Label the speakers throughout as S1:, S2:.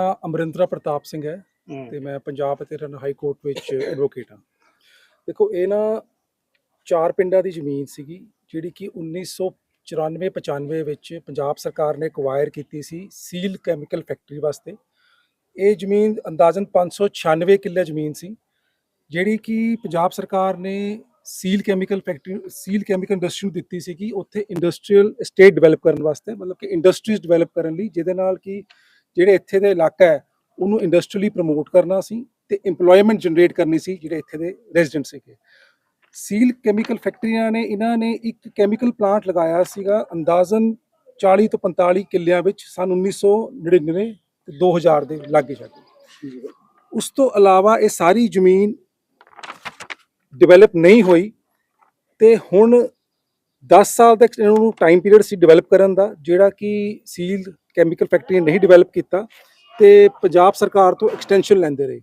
S1: ਨਾਮ ਅਮਰਿੰਦਰਾ ਪ੍ਰਤਾਪ ਸਿੰਘ ਹੈ ਤੇ ਮੈਂ ਪੰਜਾਬ ਅਤੇ ਹਰਿਆਣਾ ਹਾਈ ਕੋਰਟ ਵਿੱਚ ਐਡਵੋਕੇਟ ਹਾਂ। ਦੇਖੋ ਇਹ ਨਾ ਚਾਰ ਪਿੰਡਾਂ ਦੀ ਜ਼ਮੀਨ ਸੀਗੀ ਜਿਹੜੀ ਕਿ 1994 95 ਵਿੱਚ ਪੰਜਾਬ ਸਰਕਾਰ ਨੇ ਐਕਵਾਇਰ ਕੀਤੀ ਸੀ ਸੀਲ ਕੈਮੀਕਲ ਫੈਕਟਰੀ ਵਾਸਤੇ। ਇਹ ਜ਼ਮੀਨ ਅੰਦਾਜ਼ਨ 596 ਕਿੱਲੇ ਜ਼ਮੀਨ ਸੀ ਜਿਹੜੀ ਕਿ ਪੰਜਾਬ ਸਰਕਾਰ ਨੇ seal chemical factory seal chemical industry ਨੂੰ ਦਿੱਤੀ ਸੀ ਕਿ ਉੱਥੇ ਇੰਡਸਟਰੀਅਲ ਸਟੇਟ ਡਿਵੈਲਪ ਕਰਨ ਵਾਸਤੇ ਮਤਲਬ ਕਿ ਇੰਡਸਟਰੀਜ਼ ਡਿਵੈਲਪ ਕਰਨ ਲਈ ਜਿਹਦੇ ਨਾਲ ਕਿ ਜਿਹੜੇ ਇੱਥੇ ਦੇ ਇਲਾਕਾ ਹੈ, ਉਹਨੂੰ ਇੰਡਸਟਰੀਅਲੀ ਪ੍ਰਮੋਟ ਕਰਨਾ ਸੀ ਤੇ EMPLOYMENT ਜਨਰੇਟ ਕਰਨੀ ਸੀ ਜਿਹੜੇ ਇੱਥੇ ਦੇ ਰੈਜ਼ੀਡੈਂਟ ਸੀਗੇ। ਸੀਲ ਕੈਮੀਕਲ ਫੈਕਟਰੀਆਂ ਨੇ, ਇਹਨਾਂ ਨੇ ਇੱਕ ਕੈਮੀਕਲ ਪਲਾਂਟ ਲਗਾਇਆ ਸੀਗਾ ਅੰਦਾਜ਼ਨ 40 ਤੋਂ 45 ਕਿੱਲਿਆਂ ਵਿੱਚ, ਸਨ 1999 ਤੇ 2000 ਦੇ ਲਾਗੇ ਛਾਗੇ ਉਸ ਤੋਂ ਇਲਾਵਾ ਇਹ ਸਾਰੀ ਜ਼ਮੀਨ ਡਿਵੈਲਪ ਨਹੀਂ ਹੋਈ ਤੇ ਹੁਣ 10 ਸਾਲ ਤੱਕ ਇਹਨਾਂ ਨੂੰ ਟਾਈਮ ਪੀਰੀਅਡ ਸੀ ਡਿਵੈਲਪ ਕਰਨ ਦਾ, ਜਿਹੜਾ ਕਿ ਸੀਲ ਕੈਮੀਕਲ ਫੈਕਟਰੀ ਨਹੀਂ ਡਿਵੈਲਪ ਕੀਤਾ ਤੇ ਪੰਜਾਬ ਸਰਕਾਰ ਤੋਂ ਐਕਸਟੈਂਸ਼ਨ ਲੈਂਦੇ ਰਹੇ।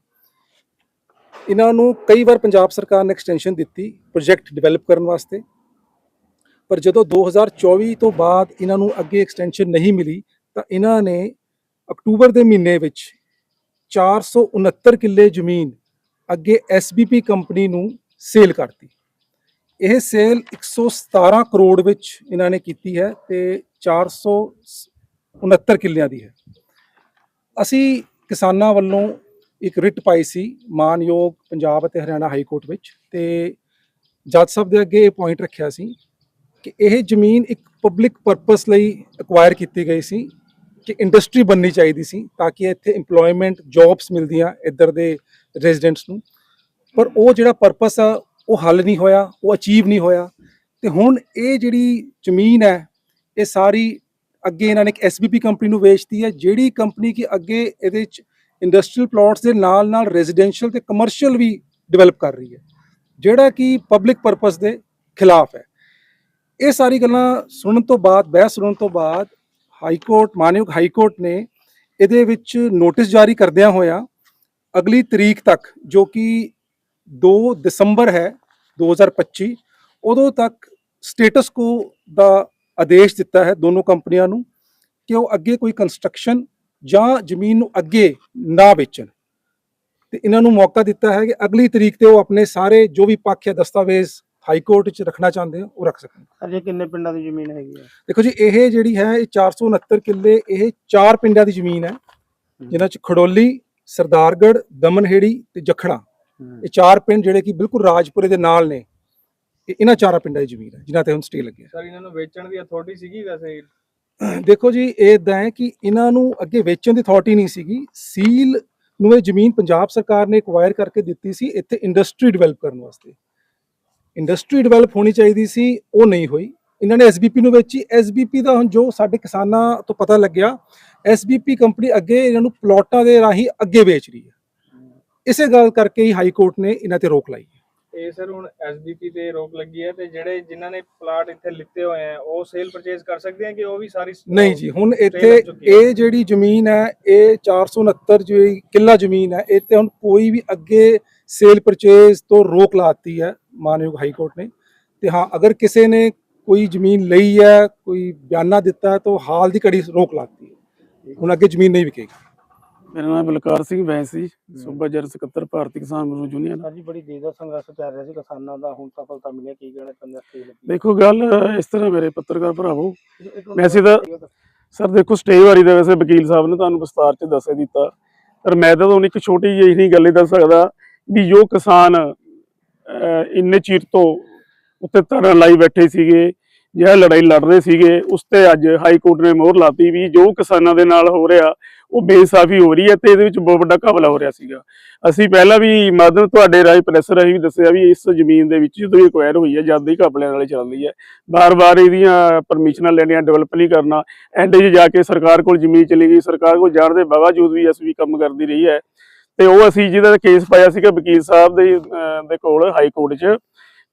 S1: ਇਹਨਾਂ ਨੂੰ ਕਈ ਵਾਰ ਪੰਜਾਬ ਸਰਕਾਰ ਨੇ ਐਕਸਟੈਂਸ਼ਨ ਦਿੱਤੀ ਪ੍ਰੋਜੈਕਟ ਡਿਵੈਲਪ ਕਰਨ ਵਾਸਤੇ, ਪਰ ਜਦੋਂ 2024 ਤੋਂ ਬਾਅਦ ਇਹਨਾਂ ਨੂੰ ਅੱਗੇ ਐਕਸਟੈਂਸ਼ਨ ਨਹੀਂ ਮਿਲੀ, ਤਾਂ ਇਹਨਾਂ ਨੇ ਅਕਤੂਬਰ ਦੇ ਮਹੀਨੇ ਵਿੱਚ 469 ਕਿੱਲੇ ਜ਼ਮੀਨ ਅੱਗੇ SBP ਕੰਪਨੀ ਨੂੰ ਸੇਲ ਕਰਤੀ। ਇਹ ਸੇਲ 117 ਕਰੋੜ ਵਿੱਚ ਇਹਨਾਂ ਨੇ ਕੀਤੀ ਹੈ ਤੇ 469 ਕਿੱਲਿਆਂ ਦੀ ਹੈ। ਅਸੀਂ ਕਿਸਾਨਾਂ ਵੱਲੋਂ ਇੱਕ ਰਿਟ ਪਾਈ ਸੀ ਮਾਨਯੋਗ ਪੰਜਾਬ ਅਤੇ ਹਰਿਆਣਾ ਹਾਈ ਕੋਰਟ ਵਿੱਚ ਤੇ ਜੱਜ ਸਾਹਿਬ ਦੇ ਅੱਗੇ ਇਹ ਪੁਆਇੰਟ ਰੱਖਿਆ ਸੀ ਕਿ ਇਹ ਜ਼ਮੀਨ ਇੱਕ ਪਬਲਿਕ ਪਰਪਸ ਲਈ ਐਕਵਾਇਰ ਕੀਤੀ ਗਈ ਸੀ ਕਿ ਇੰਡਸਟਰੀ ਬਣਨੀ ਚਾਹੀਦੀ ਸੀ ਤਾਂ ਕਿ ਇੱਥੇ EMPLOYMENT ਜੌਬਸ ਮਿਲਦੀਆਂ ਇੱਧਰ ਦੇ ਰੈਜ਼ੀਡੈਂਟਸ ਨੂੰ। ਪਰ ਉਹ ਜਿਹੜਾ ਪਰਪਸ ਆ, ਉਹ ਹੱਲ ਨਹੀਂ ਹੋਇਆ, ਉਹ ਅਚੀਵ ਨਹੀਂ ਹੋਇਆ ਤੇ ਹੁਣ ਇਹ ਜਿਹੜੀ ਜ਼ਮੀਨ ਹੈ, ਇਹ ਸਾਰੀ ਅੱਗੇ ਇਹਨਾਂ ਨੇ ਇੱਕ ਐਸਬੀਪੀ ਕੰਪਨੀ ਨੂੰ ਵੇਚਤੀ ਹੈ, ਜਿਹੜੀ ਕੰਪਨੀ ਕਿ ਅੱਗੇ ਇਹਦੇ ਚ ਇੰਡਸਟਰੀਅਲ ਪਲਾਟਸ ਦੇ ਨਾਲ ਨਾਲ ਰੈਜ਼ੀਡੈਂਸ਼ੀਅਲ ਤੇ ਕਮਰਸ਼ੀਅਲ ਵੀ ਡਿਵੈਲਪ ਕਰ ਰਹੀ ਹੈ, ਜਿਹੜਾ ਕਿ ਪਬਲਿਕ ਪਰਪਸ ਦੇ ਖਿਲਾਫ ਹੈ। ਇਹ ਸਾਰੀ ਗੱਲਾਂ ਸੁਣਨ ਤੋਂ ਬਾਅਦ, ਬਹਿਸ ਸੁਣਨ ਤੋਂ ਬਾਅਦ ਹਾਈ ਕੋਰਟ ਮਾਨਯੋਗ ਹਾਈ ਕੋਰਟ ਨੇ ਇਹਦੇ ਵਿੱਚ ਨੋਟਿਸ ਜਾਰੀ ਕਰਦਿਆਂ ਹੋਇਆ ਅਗਲੀ ਤਰੀਕ ਤੱਕ, ਜੋ ਕਿ 2 ਦਸੰਬਰ ਹੈ 2025 ਉਦੋਂ ਤੱਕ ਸਟੇਟਸ ਕੋ ਦਾ ਆਦੇਸ਼ ਦਿੱਤਾ ਹੈ ਦੋਨੋਂ ਕੰਪਨੀਆਂ ਨੂੰ ਕਿ ਉਹ ਅੱਗੇ ਕੋਈ ਕੰਸਟਰਕਸ਼ਨ ਜਾਂ ਜ਼ਮੀਨ ਨੂੰ ਅੱਗੇ ਨਾ ਵੇਚਣ। ਤੇ ਇਹਨਾਂ ਨੂੰ ਮੌਕਾ ਦਿੱਤਾ ਹੈ ਕਿ ਅਗਲੀ ਤਰੀਕ ਤੇ ਉਹ ਆਪਣੇ ਸਾਰੇ ਜੋ ਵੀ ਪੱਖ ਦਸਤਾਵੇਜ਼ ਹਾਈ ਕੋਰਟ ਵਿੱਚ ਰੱਖਣਾ ਚਾਹੁੰਦੇ ਆ ਉਹ ਰੱਖ ਸਕਣ।
S2: ਅਜੇ ਕਿੰਨੇ ਪਿੰਡਾਂ ਦੀ ਜ਼ਮੀਨ ਹੈਗੀ ਹੈ
S1: ਦੇਖੋ ਜੀ ਇਹ ਜਿਹੜੀ ਹੈ ਇਹ 469 ਕਿੱਲੇ ਇਹ ਚਾਰ ਪਿੰਡਾਂ ਦੀ ਜ਼ਮੀਨ ਹੈ ਜਿਨ੍ਹਾਂ ਚ ਖੜੋਲੀ ਸਰਦਾਰਗੜ੍ਹ ਦਮਨਹੇੜੀ ਤੇ ਜਖੜਾ। ਇਹ ਚਾਰ ਪਿੰਡ ਜਿਹੜੇ ਕਿ ਬਿਲਕੁਲ ਰਾਜਪੁਰੇ ਦੇ ਨਾਲ ਨੇ ਇਹ ਇਹਨਾਂ ਚਾਰਾਂ ਪਿੰਡਾਂ ਦੀ ਜ਼ਮੀਨ ਹੈ ਜਿਨ੍ਹਾਂ ਤੇ ਹੁਣ ਸਟੇ ਲੱਗਿਆ
S2: ਸਰ ਇਹਨਾਂ ਨੂੰ ਵੇਚਣ ਦੀ ਅਥਾਰਟੀ ਸੀਗੀ ਵੈਸੇ?
S1: ਦੇਖੋ ਜੀ ਇਹ ਇਦਾਂ ਹੈ ਕਿ ਇਹਨਾਂ ਨੂੰ ਅੱਗੇ ਵੇਚਣ ਦੀ ਅਥਾਰਟੀ ਨਹੀਂ ਸੀਗੀ। ਸੀਲ ਨੂੰ ਇਹ ਜ਼ਮੀਨ ਪੰਜਾਬ ਸਰਕਾਰ ਨੇ ਐਕਵਾਇਰ ਕਰਕੇ ਦਿੱਤੀ ਸੀ ਇੱਥੇ ਇੰਡਸਟਰੀ ਡਿਵੈਲਪ ਕਰਨ ਵਾਸਤੇ। ਇੰਡਸਟਰੀ ਡਿਵੈਲਪ ਹੋਣੀ ਚਾਹੀਦੀ ਸੀ ਉਹ ਨਹੀਂ ਹੋਈ। ਇਹਨਾਂ ਨੇ ਐਸਬੀਪੀ ਨੂੰ ਵੇਚੀ। ਐਸਬੀਪੀ ਦਾ ਹੁਣ ਜੋ ਸਾਡੇ ਕਿਸਾਨਾਂ ਤੋਂ ਪਤਾ ਲੱਗਿਆ ਐਸਬੀਪੀ ਕੰਪਨੀ ਅੱਗੇ ਇਹਨਾਂ ਨੂੰ ਪਲਾਟਾਂ ਦੇ ਰਾਹੀਂ ਅੱਗੇ ਵੇਚ ਰਹੀ ਹੈ। ਇਸੇ ਗੱਲ ਕਰਕੇ ਹੀ ਹਾਈ ਕੋਰਟ ਨੇ ਇਹਨਾਂ ਤੇ ਰੋਕ ਲਾਈ
S2: ਇਹ ਸਰ ਹੁਣ ਐਸਡੀਪੀ ਤੇ ਰੋਕ ਲੱਗੀ ਹੈ ਤੇ ਜਿਹੜੇ ਜਿਨ੍ਹਾਂ ਨੇ ਪਲਾਟ ਇੱਥੇ ਲਿੱਤੇ ਹੋਏ ਆ ਉਹ ਸੇਲ ਪਰਚੇਸ ਕਰ ਸਕਦੇ ਆ ਕਿ ਉਹ ਵੀ ਸਾਰੀ
S1: ਨਹੀਂ ਜੀ ਹੁਣ ਇੱਥੇ। ਇਹ ਜਿਹੜੀ ਜ਼ਮੀਨ ਹੈ ਇਹ 469 ਜਿਹੜੀ ਕਿੱਲਾ ਜ਼ਮੀਨ ਹੈ ਤੇ ਹੁਣ ਕੋਈ ਵੀ ਅੱਗੇ ਸੇਲ ਪਰਚੇਜ਼ ਤੋਂ ਰੋਕ ਲਾਤੀ ਹੈ ਮਾਨਯੋਗ ਹਾਈ ਕੋਰਟ ਨੇ। ਤੇ ਹਾਂ ਅਗਰ ਕਿਸੇ ਨੇ ਕੋਈ ਜ਼ਮੀਨ ਲਈ ਹੈ ਕੋਈ ਬਿਆਨਾ ਦਿੱਤਾ ਹੈ ਤਾਂ ਹਾਲ ਦੀ ਘੜੀ ਰੋਕ ਲਾਤੀ ਹੈ। ਹੁਣ ਅੱਗੇ ਜ਼ਮੀਨ ਨਹੀਂ ਵਿਕੇਗੀ।
S3: ਮੇਰਾ ਨਾਮ ਬਲਕਾਰ ਸਿੰਘ ਵੈਂਸੀ ਸੂਬਾ ਜਰ ਸਕੱਤਰ ਭਾਰਤੀ ਕਿਸਾਨ ਮਜ਼ਦੂਰ ਯੂਨੀਅਨ।
S2: ਸਰ ਜੀ ਬੜੀ ਦੇਰ ਦਾ ਸੰਘਰਸ਼ ਚੱਲ ਰਿਹਾ ਸੀ ਕਿਸਾਨਾਂ ਦਾ ਹੁਣ ਸਫਲਤਾ ਮਿਲਿਆ ਕੀ ਕਹਿਣਾ ਚਾਹੁੰਦੇ
S3: ਦੇਖੋ ਗੱਲ ਇਸ ਤਰ੍ਹਾਂ ਮੇਰੇ ਪੱਤਰਕਾਰ ਭਰਾਵੋ ਵੈਸੇ ਤਾਂ ਸਰ ਦੇਖੋ ਸਟੇ ਵਾਰੀ ਦਾ ਵੈਸੇ ਵਕੀਲ ਸਾਹਿਬ ਨੇ ਤੁਹਾਨੂੰ ਵਿਸਤਾਰ ਚ ਦੱਸ ਦਿੱਤਾ। ਪਰ ਮੈਂ ਤਾਂ ਤੁਹਾਨੂੰ ਇੱਕ ਛੋਟੀ ਜਿਹੀ ਨਹੀਂ ਗੱਲ ਹੀ ਦੱਸ ਸਕਦਾ ਵੀ ਜੋ ਕਿਸਾਨ ਇੰਨੇ ਚਿਰ ਤੋਂ ਉੱਤੇ ਧਰਨਾ ਲਾਈ ਬੈਠੇ ਸੀਗੇ ਜਿਹੜਾ ਲੜਾਈ ਲੜ ਰਹੇ ਸੀਗੇ, ਉਸ ਤੇ ਅੱਜ ਹਾਈ ਕੋਰਟ ਨੇ ਮੋਹਰ ਲਾਤੀ ਵੀ ਜੋ ਕਿਸਾਨਾਂ ਦੇ ਨਾਲ ਹੋ ਰਿਹਾ, ਉਹ ਬੇਇਨਸਾਫੀ ਹੋ ਰਹੀ ਹੈ ਤੇ ਇਹਦੇ ਵਿੱਚ ਬਹੁਤ ਵੱਡਾ ਘਪਲਾ ਹੋ ਰਿਹਾ ਸੀਗਾ। ਅਸੀਂ ਪਹਿਲਾਂ ਵੀ ਮਾਧਵ ਤੁਹਾਡੇ ਰਾਹੀਂ ਪ੍ਰੈਸ ਰਾਹੀਂ ਵੀ ਦੱਸਿਆ ਵੀ ਇਸ ਜ਼ਮੀਨ ਦੇ ਵਿੱਚ ਜਦੋਂ ਐਕਵਾਇਰ ਹੋਈ ਹੈ, ਜਦ ਹੀ ਘਪਲਿਆਂ ਨਾਲ ਚੱਲਦੀ ਹੈ। ਬਾਰ-ਬਾਰ ਇਹਦੀਆਂ ਪਰਮਿਸ਼ਨਾਂ ਲੈਣੀਆਂ ਡਿਵੈਲਪ ਨਹੀਂ ਕਰਨਾ ਐਂਡ 'ਚ ਜਾ ਕੇ ਸਰਕਾਰ ਕੋਲ ਜ਼ਮੀਨ ਚਲੀ ਗਈ, ਸਰਕਾਰ ਕੋਲ ਜਾਣ ਦੇ ਬਾਵਜੂਦ ਵੀ ਐਸਵੀ ਕੰਮ ਕਰਦੀ ਰਹੀ ਹੈ। ਤੇ ਉਹ ਅਸੀਂ ਜਿਹਦਾ ਕੇਸ ਪਾਇਆ ਸੀਗਾ ਵਕੀਲ ਸਾਹਿਬ ਦੇ ਦੇ ਕੋਲ ਹਾਈ ਕੋਰਟ 'ਚ।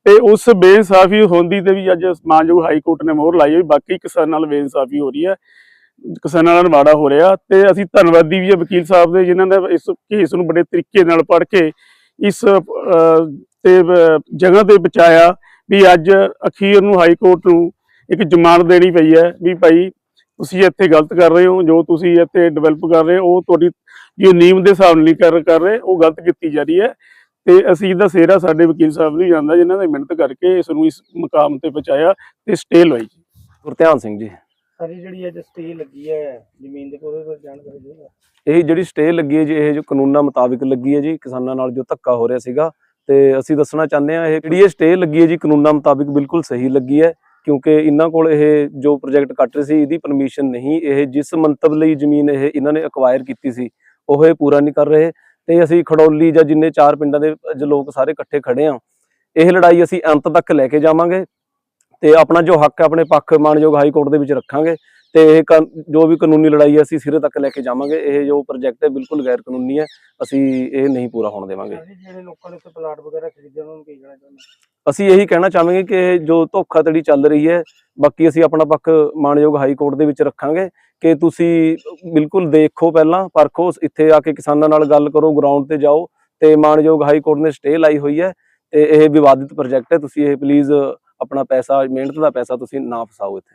S3: ਤੇ ਉਸ ਬੇਇਨਸਾਫੀ ਹੁੰਦੀ ਤੇ ਵੀ ਅੱਜ ਮਾਨਯੋਗ ਹਾਈ ਕੋਰਟ ਨੇ ਮੋਹਰ ਲਾਈ ਹੋਈ ਬਾਕੀ ਕਿਸਾਨਾਂ ਨਾਲ ਬੇਇਨਸਾਫੀ ਹੋ ਰਹੀ ਹੈ, ਕਿਸਾਨਾਂ ਨਾਲ ਮਾੜਾ ਹੋ ਰਿਹਾ ਤੇ ਅਸੀਂ ਧੰਨਵਾਦੀ ਵੀ ਹੈ ਵਕੀਲ ਸਾਹਿਬ ਦੇ ਜਿਨ੍ਹਾਂ ਨੇ ਇਸ ਕੇਸ ਨੂੰ ਬੜੇ ਤਰੀਕੇ ਨਾਲ ਪੜ੍ਹ ਕੇ ਇਸ ਤੇ ਜਗ੍ਹਾ ਤੇ ਬਚਾਇਆ ਵੀ ਅੱਜ ਅਖੀਰ ਨੂੰ ਹਾਈ ਕੋਰਟ ਨੂੰ ਇੱਕ ਜ਼ਮਾਨਤ ਦੇਣੀ ਪਈ ਹੈ ਵੀ ਭਾਈ ਤੁਸੀਂ ਇੱਥੇ ਗਲਤ ਕਰ ਰਹੇ ਹੋ, ਜੋ ਤੁਸੀਂ ਇੱਥੇ ਡਿਵੈਲਪ ਕਰ ਰਹੇ ਹੋ, ਉਹ ਤੁਹਾਡੀ, ਜੋ ਨੀਮ ਦੇ ਹਿਸਾਬ ਨਾਲ ਨਹੀਂ ਕਰ ਰਹੇ, ਉਹ ਗਲਤ ਕੀਤੀ ਜਾ ਰਹੀ ਹੈ। ਤੇ ਅਸੀਂ ਇਹਦਾ ਸਿਹਰਾ ਸਾਡੇ ਵਕੀਲ ਸਾਹਿਬ ਨੂੰ ਜਾਂਦਾ ਜਿਨ੍ਹਾਂ ਨੇ ਮਿਹਨਤ ਕਰਕੇ ਇਸ ਨੂੰ ਇਸ ਮੁਕਾਮ ਤੇ ਪਹੁੰਚਾਇਆ ਤੇ ਸਟੇ ਲਵਾਈ ਜੀ।
S4: ਗੁਰਧਿਆਨ ਸਿੰਘ ਜੀ।
S2: ਸਾਰੀ ਜਿਹੜੀ ਅੱਜ ਸਟੇ ਲੱਗੀ ਹੈ ਜ਼ਮੀਨ ਦੇ ਕੋਲ ਉਹਦੇ ਜਾਣਕਾਰੀ ਦਿਓ।
S4: ਇਹ ਜਿਹੜੀ ਸਟੇ ਲੱਗੀ ਹੈ ਜੀ ਇਹ ਜੋ ਕਾਨੂੰਨਾਂ ਮੁਤਾਬਿਕ ਲੱਗੀ ਹੈ ਜੀ ਕਿਸਾਨਾਂ ਨਾਲ ਜੋ ਧੱਕਾ ਹੋ ਰਿਹਾ ਸੀਗਾ ਤੇ ਅਸੀਂ ਦੱਸਣਾ ਚਾਹੁੰਦੇ ਹਾਂ ਇਹ ਜਿਹੜੀ ਇਹ ਸਟੇ ਲੱਗੀ ਹੈ ਜੀ ਕਾਨੂੰਨਾਂ ਮੁਤਾਬਿਕ ਬਿਲਕੁਲ ਸਹੀ ਲੱਗੀ ਹੈ ਕਿਉਂਕਿ ਇਹਨਾਂ ਕੋਲ ਇਹ ਜੋ ਪ੍ਰੋਜੈਕਟ ਕੱਟ ਰਹੇ ਸੀ ਇਹਦੀ ਪਰਮਿਸ਼ਨ ਨਹੀਂ ਇਹ ਜਿਸ ਮੰਤਵ ਲਈ ਜ਼ਮੀਨ ਇਹ ਇਹਨਾਂ ਨੇ ਅਕਵਾਇਰ ਕੀਤੀ ਸੀ ਉਹ ਇਹ ਪੂਰਾ ਨਹੀਂ ਕਰ ਰਹੇ। ਤੇ ਅਸੀਂ ਖੜੌਲੀ ਜਾਂ ਜਿੰਨੇ ਚਾਰ ਪਿੰਡਾਂ ਦੇ ਜੋ ਲੋਕ ਸਾਰੇ ਇਕੱਠੇ ਖੜੇ ਆ ਇਹ ਲੜਾਈ ਅਸੀਂ ਅੰਤ ਤੱਕ ਲੈ ਕੇ ਜਾਵਾਂਗੇ ਤੇ ਆਪਣਾ ਜੋ ਹੱਕ ਹੈ ਆਪਣੇ ਪੱਖ ਮਾਨਯੋਗ ਹਾਈ ਕੋਰਟ ਦੇ ਵਿੱਚ ਰੱਖਾਂਗੇ ਤੇ ਇਹ ਜੋ ਵੀ ਕਾਨੂੰਨੀ ਲੜਾਈ ਹੈ ਅਸੀਂ ਸਿਰੇ ਤੱਕ ਲੈ ਕੇ ਜਾਵਾਂਗੇ। ਇਹ ਜੋ ਪ੍ਰੋਜੈਕਟ ਹੈ ਬਿਲਕੁਲ ਗੈਰ ਕਾਨੂੰਨੀ ਹੈ। ਅਸੀਂ ਇਹ ਨਹੀਂ ਪੂਰਾ ਹੋਣ ਦੇਵਾਂਗੇ।
S2: ਜਿਹੜੇ ਲੋਕਾਂ ਨੇ ਪਲਾਟ ਵਗੈਰਾ ਖਰੀਦੇ ਉਹਨਾਂ ਨੂੰ ਕੀ ਕਹਿਣਾ ਚਾਹੁੰਦੇ
S4: ਅਸੀਂ ਇਹੀ ਕਹਿਣਾ ਚਾਹਾਂਗੇ ਕਿ ਇਹ ਜੋ ਧੋਖਾਧੜੀ ਚੱਲ ਰਹੀ ਹੈ ਬਾਕੀ ਅਸੀਂ ਆਪਣਾ ਪੱਖ ਮਾਨਯੋਗ ਹਾਈ ਕੋਰਟ ਦੇ ਵਿੱਚ ਰੱਖਾਂਗੇ। ਕਿ ਤੁਸੀਂ ਬਿਲਕੁਲ ਦੇਖੋ ਪਹਿਲਾਂ, ਪਰਖੋ, ਇੱਥੇ ਆ ਕੇ ਕਿਸਾਨਾਂ ਨਾਲ ਗੱਲ ਕਰੋ ਗਰਾਊਂਡ ਤੇ ਜਾਓ, ਤੇ ਮਾਨਯੋਗ ਹਾਈ ਕੋਰਟ ਨੇ ਸਟੇ ਲਾਈ ਹੋਈ ਹੈ, ਤੇ ਇਹ ਵਿਵਾਦਿਤ ਪ੍ਰੋਜੈਕਟ ਹੈ, ਤੁਸੀਂ ਇਹ ਪਲੀਜ਼ ਆਪਣਾ ਪੈਸਾ, ਮਿਹਨਤ ਦਾ ਪੈਸਾ ਤੁਸੀਂ ਨਾ ਫਸਾਓ ਇੱਥੇ।